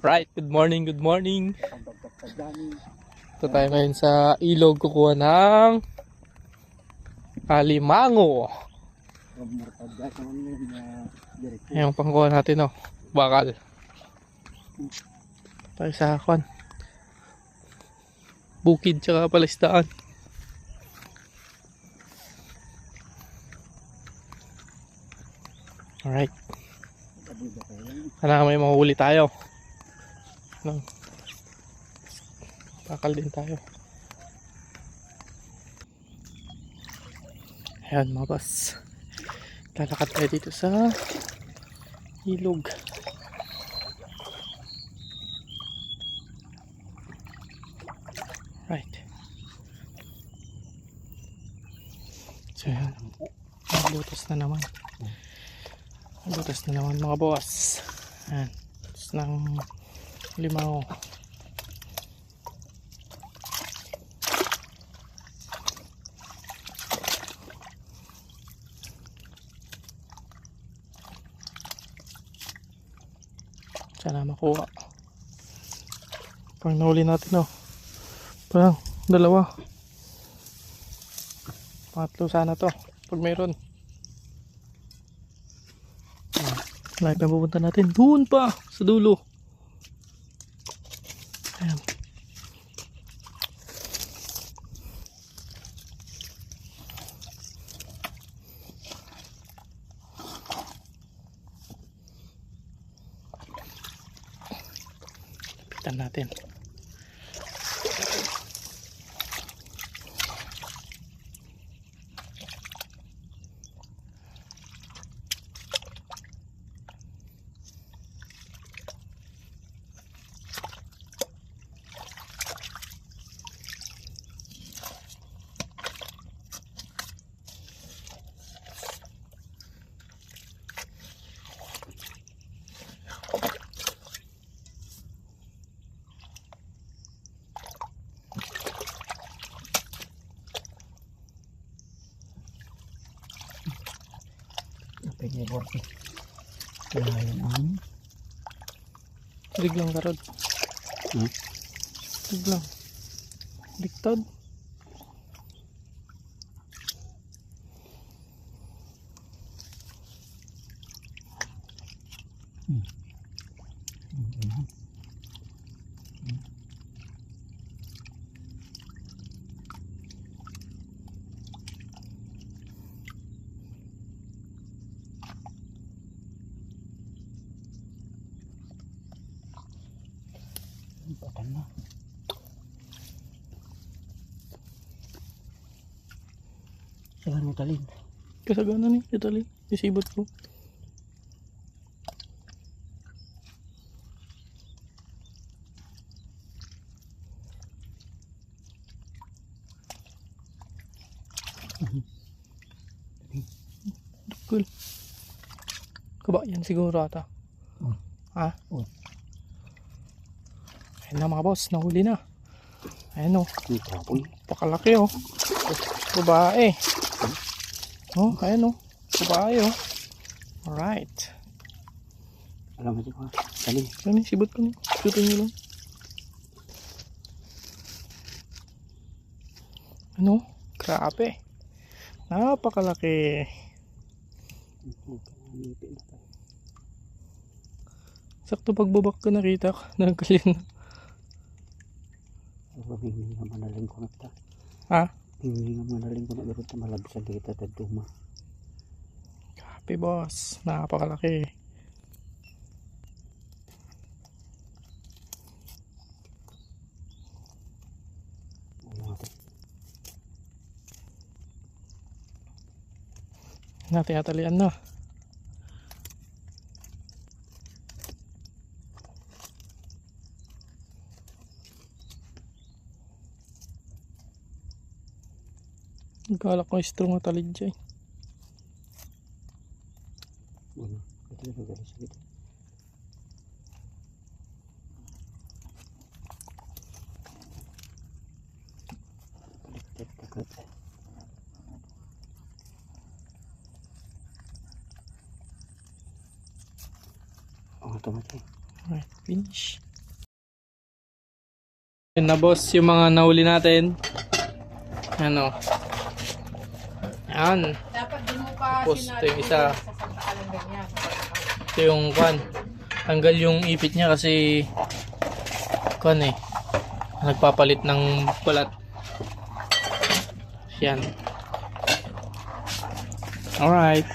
Right, good morning, good morning. Ito tayo ngayon sa ilog kukuha ng alimango. Pagmurtad ka naman yun na direct. Ayan pangkuha natin oh. Bakal. Tayo sa kwan. Bukid tsaka palistaan. Alright. Kailangan may mahuli tayo. No. Bakal din tayo. Ayan mga boss. Lalakad tayo dito sa ilog. Right. So yan. Magbutas na naman. Butas na naman mga boss. Ayan. Butas ng limaw. Sana makuha. Pag nahuli natin oh. Parang dalawa. Pangatlo sana to. Pag mayroon. Live na pupunta natin. Doon pa! Sa dulo. Lapitan natin. Pwede po. Kaya ang Biglang karod. Hmm? Biglang. Liktad. Patan na. Saan mo talin? Kasagana ni. Itali. Isibot ko. Cool. Kaba yan siguro ata. Hmm. Ha? Hmm. Ayun na mga boss. Nahuli na. Ayan o. Kapoy. Pakalaki oh. Babae. Oh, ayan oh. Babae oh. Alright. Alam mo ko. Talin. Ano yung sibot ko niya? Sibutin niyo lang. Ano? Grabe. Napakalaki. Sakto pagbabak ko nakita ko. Nagkalin na. Hindi nga manaling ko na ta. Ha? Hindi nga manaling ko na pero ta malabsan kita ta duma. Grabe boss. Napakalaki. Natin atalian na. Nagkalak ko strong at talid dyan. Ano? Ito na galing sa kita. Baliktad kagat. Oh, ito mati. Alright, finish. Yun na boss, yung mga nahuli natin. Ano? Yan. Dapat din mo pa Tapos, ito yung isa. Ito yung kwan. Tanggal yung ipit niya kasi kwan eh. Nagpapalit ng balat. Yan. Alright.